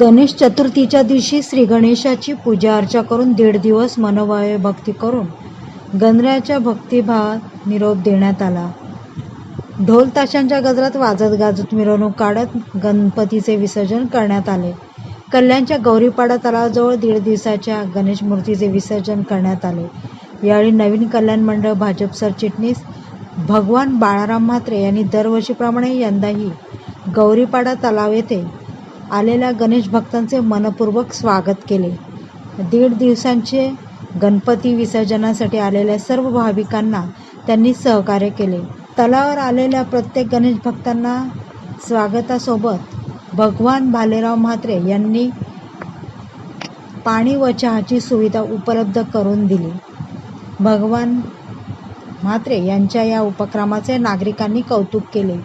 गणेश चतुर्थीच्या दिवशी श्री गणेशाची पूजा अर्चा करून दीड दिवस मनोभावे भक्ती करून गणरायाच्या भक्तिभावात निरोप देण्यात आला. ढोल ताशांच्या गजरात वाजत गाजत मिरवणूक काढत गणपतीचे विसर्जन करण्यात आले. कल्याणच्या गौरीपाडा तलावाजवळ दीड दिवसाच्या गणेश मूर्तीचे विसर्जन करण्यात आले. यावेळी नवीन कल्याण मंडळ भाजप सरचिटणीस भगवान बाळाराम म्हात्रे यांनी दरवर्षीप्रमाणे यंदाही गौरीपाडा तलाव येथे आलेल्या गणेश भक्तांचे मनपूर्वक स्वागत केले. दीड दिवसांचे गणपती विसर्जनासाठी आलेल्या सर्व भाविकांना त्यांनी सहकार्य केले. तलावर आलेल्या प्रत्येक गणेश भक्तांना स्वागतासोबत भगवान भालेराव म्हात्रे यांनी पाणी व चहाची सुविधा उपलब्ध करून दिली. भगवान म्हात्रे यांच्या या उपक्रमाचे नागरिकांनी कौतुक केले.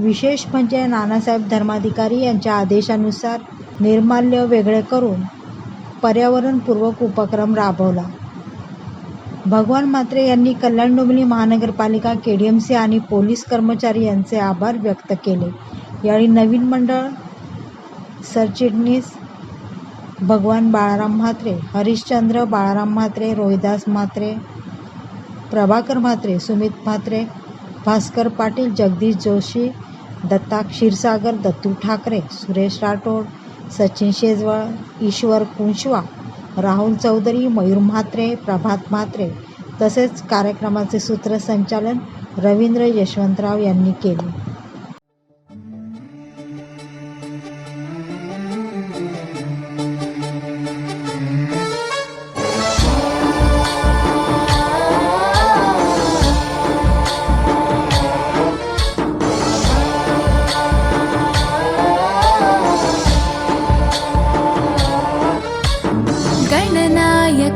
विशेष म्हणजे नानासाहेब धर्माधिकारी यांच्या आदेशानुसार निर्माल्य वेगळे करून पर्यावरणपूर्वक उपक्रम राबवला. भगवान म्हात्रे यांनी कल्याण डोंबिवली महानगरपालिका के डी एम सी आणि पोलीस कर्मचारी यांचे आभार व्यक्त केले. यावेळी नवीन मंडळ सरचिटणीस भगवान बाळाराम म्हात्रे हरिश्चंद्र बाळाराम म्हात्रे रोहिदास म्हात्रे प्रभाकर म्हात्रे सुमित म्हात्रे भास्कर पाटील जगदीश जोशी दत्ता क्षीरसागर दत्तू ठाकरे सुरेश राठोड सचिन शेजवळ ईश्वर कुंशवा राहुल चौधरी मयूर म्हात्रे प्रभात म्हात्रे तसेच कार्यक्रमाचे सूत्रसंचालन रवींद्र यशवंतराव यांनी केले.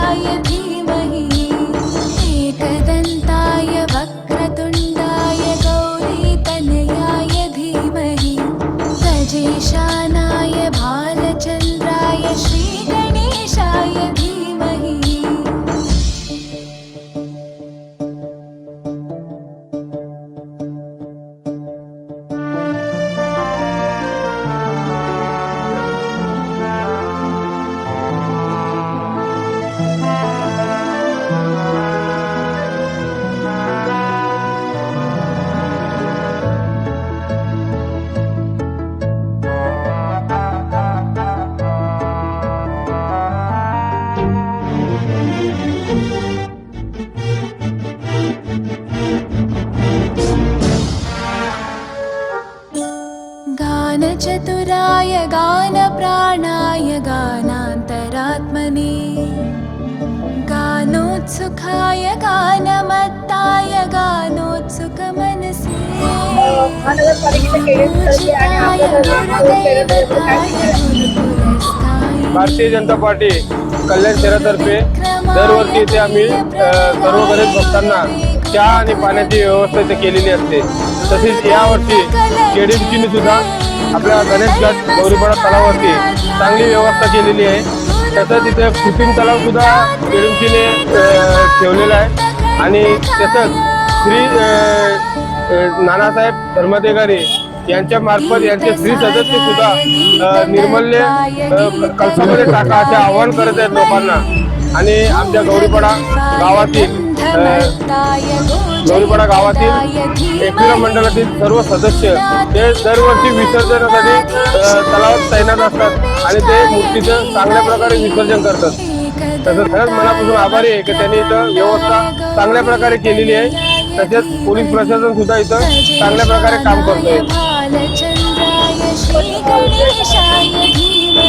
i lying deep. गानचतुराय गानप्राणाय गानान्तरात्मने गानोत्सुखाय गानमत्ताय गानोत्सुकमनसे पूजिताय गुरुदैवताय गुरुपुरस्ताय Bharatiya Janata party कल्याण शहरातर्फे दरवर्षी इथे आम्ही अ, सर्व गणेश भक्तांना चहा आणि पाण्याची व्यवस्था इथे केलेली असते. तसेच यावर्षी केडीएमसीने सुद्धा आपल्या गणेश घाट गौरीपाडा तलावावरती चांगली व्यवस्था केलेली आहे. तसंच इथे शूटिंग तलाव सुद्धा केडीएमसीने ठेवलेला आहे. आणि तसंच श्री नानासाहेब धर्माधिकारी यांच्या मार्फत यांचे श्री सदस्य सुद्धा निर्मल्य अ, कलसामध्ये टाका असे आवाहन करत आहेत लोकांना. आणि आमच्या गौरीपाडा गावातील गौरीपाडा गावातील एकविरा मंडळातील सर्व सदस्य ते दरवर्षी विसर्जनासाठी तलावात तैनात असतात आणि ते मूर्तीचं चांगल्या प्रकारे विसर्जन करतात तसंच खरंच मनापासून आभारी आहे की त्यांनी इथं व्यवस्था चांगल्या प्रकारे केलेली आहे तसेच पोलीस प्रशासन सुद्धा इथं चांगल्या प्रकारे काम करतोय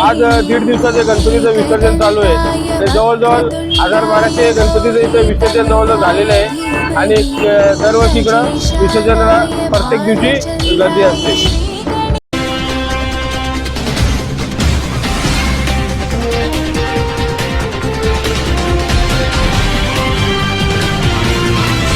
आज दीड दिवसाचे गणपतीचं विसर्जन चालू आहे. ते जवळजवळ हजार बाराशे गणपतीचं इथं विसर्जन जवळजवळ झालेलं आहे. आणि दरवर्षी इकडं विसर्जनाला प्रत्येक दिवशी गर्दी असते.